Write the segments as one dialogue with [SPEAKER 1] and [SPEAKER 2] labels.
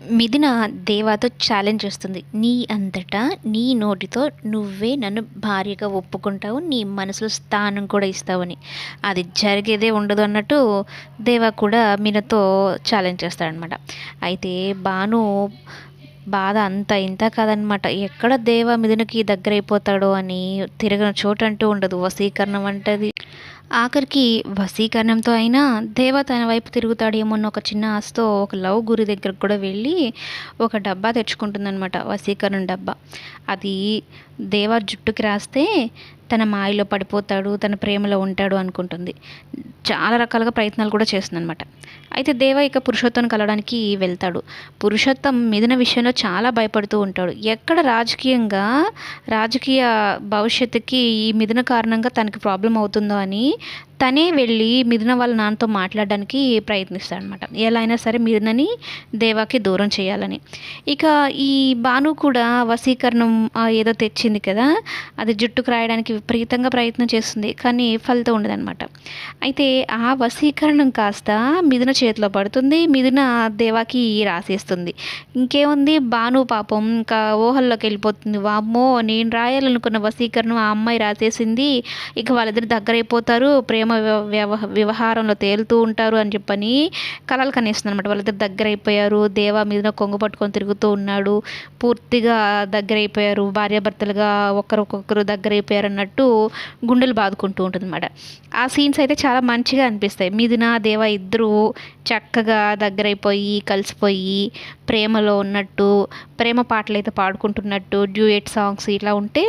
[SPEAKER 1] మిథున దేవాతో ఛాలెంజ్ చేస్తుంది నీ అంతటా నీ నోటితో నువ్వే నన్ను భార్యగా ఒప్పుకుంటావు నీ మనసులో స్థానం కూడా ఇస్తావని అది జరిగేదే ఉండదు అన్నట్టు దేవా కూడా మీనతో ఛాలెంజ్ చేస్తాడనమాట అయితే భాను బాధ అంత ఇంత కాదనమాట ఎక్కడ దేవ మిథునకి దగ్గర అయిపోతాడో అని తిరగని చోటు అంటూ ఉండదు. వశీకరణం అంటది. ఆఖరికి వశీకరణంతో అయినా దేవ తన వైపు తిరుగుతాడేమో అన్న ఒక చిన్న ఆశతో ఒక లవ్ గురి దగ్గరకు కూడా వెళ్ళి ఒక డబ్బా తెచ్చుకుంటుందన్నమాట వశీకరణ డబ్బా. అది దేవ జుట్టుకి రాస్తే తన మాయలో పడిపోతాడు తన ప్రేమలో ఉంటాడు అనుకుంటుంది. చాలా రకాలుగా ప్రయత్నాలు కూడా చేస్తుంది అనమాట అయితే దేవ ఇక పురుషోత్తం కలవడానికి వెళ్తాడు. పురుషోత్తం మిథున విషయంలో చాలా భయపడుతూ ఉంటాడు. ఎక్కడ రాజకీయంగా రాజకీయ భవిష్యత్తుకి ఈ మిథున కారణంగా తనకి ప్రాబ్లం అవుతుందో అని తనే వెళ్ళి మిథున వాళ్ళ నాన్నతో మాట్లాడడానికి ప్రయత్నిస్తాడు అనమాట ఎలా అయినా సరే మిథునని దేవాకి దూరం చేయాలని. ఇక ఈ భాను కూడా వశీకరణం ఏదో తెచ్చింది కదా అది జుట్టుకు రాయడానికి విపరీతంగా ప్రయత్నం చేస్తుంది కానీ ఫలితం ఉండదన్నమాట అయితే ఆ వశీకరణం కాస్త మిథున చేతిలో పడుతుంది మిథున దేవాకి రాసేస్తుంది. ఇంకేముంది? భాను పాపం ఇంకా ఊహల్లోకి వెళ్ళిపోతుంది. వామ్మో నేను రాయాలనుకున్న వశీకరణం ఆ అమ్మాయి రాసేసింది ఇక వాళ్ళిద్దరు దగ్గర అయిపోతారు ప్రేమ వ్యవహారంలో తేలుతూ ఉంటారు అని చెప్పని కలలు కనేస్తుంది అనమాట వాళ్ళిద్దరు దగ్గర అయిపోయారు దేవా మీద కొంగు పట్టుకొని తిరుగుతూ ఉన్నాడు. పూర్తిగా దగ్గర అయిపోయారు భార్యాభర్తలుగా ఒకరికొకరు దగ్గర అయిపోయారు అన్నట్టు గుండెలు బాదుకుంటూ ఉంటుంది అనమాట ఆ సీన్స్ అయితే చాలా మంచిగా అనిపిస్తాయి. మీదిన దేవ ఇద్దరు చక్కగా దగ్గరైపోయి కలిసిపోయి ప్రేమలో ఉన్నట్టు ప్రేమ పాటలు అయితే పాడుకుంటున్నట్టు డ్యూయట్ సాంగ్స్ ఇట్లా ఉంటే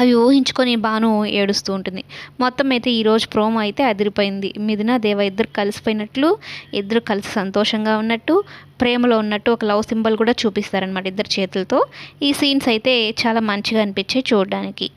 [SPEAKER 1] అవి ఊహించుకొని బాను ఏడుస్తూ ఉంటుంది. మొత్తం అయితే ఈరోజు ప్రోమో అయితే అదిరిపోయింది. మిథున దేవ ఇద్దరు కలిసిపోయినట్లు ఇద్దరు కలిసి సంతోషంగా ఉన్నట్టు ప్రేమలో ఉన్నట్టు ఒక లవ్ సింబల్ కూడా చూపిస్తారనమాట ఇద్దరు చేతులతో. ఈ సీన్స్ అయితే చాలా మంచిగా అనిపించాయి చూడడానికి.